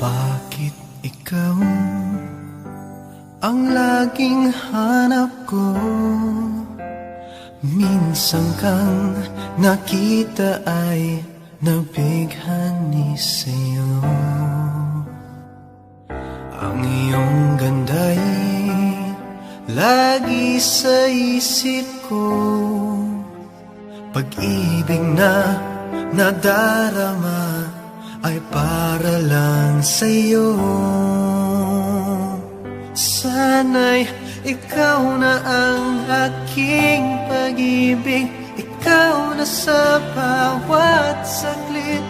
Bakit ikaw ang laging hanap ko? Minsan kang nakita ay nabighan ni sa'yo Ang iyong ganda'y lagi sa isip ko Pag-ibig na nadarama ay para lang sa'yo. Sana'y ikaw na ang aking pag-ibig. Ikaw na sa bawat saglit.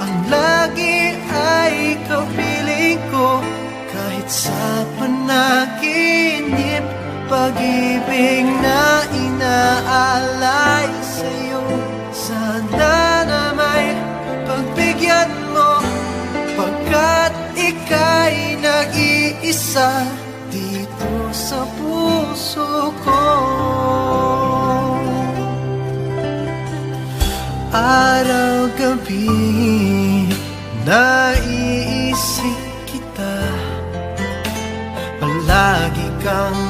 Ang lagi ay ikaw piling ko. Kahit sa panaginip Pag-ibig na inaalay nag-iisa Dito sa puso ko. Araw-gabi Naiisip kita. Palagi kang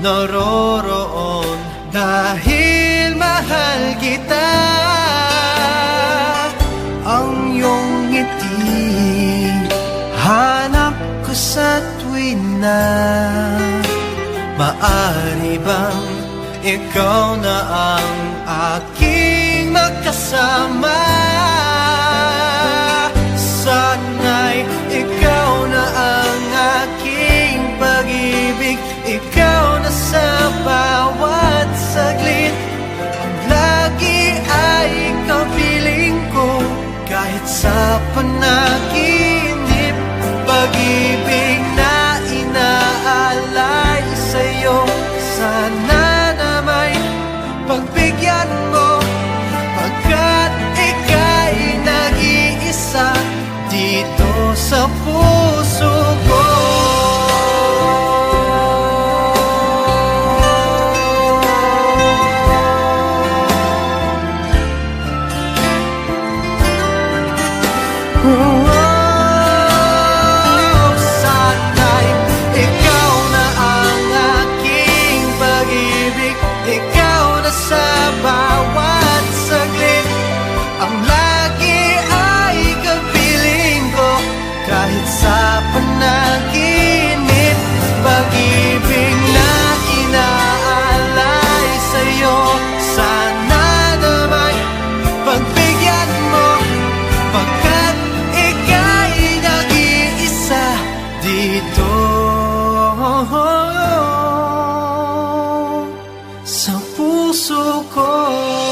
naroroon Dahil mahal kita. Ang iyong ngiti Hanap ko sa na. Maari bang ikaw na ang aking makasama Sana'y ikaw na ang aking pag-ibig. Ikaw na sa bawat saglit. Ang lagi ay ikaw piling ko. Kahit sa panaginip pag-ibig grow dito sa puso ko.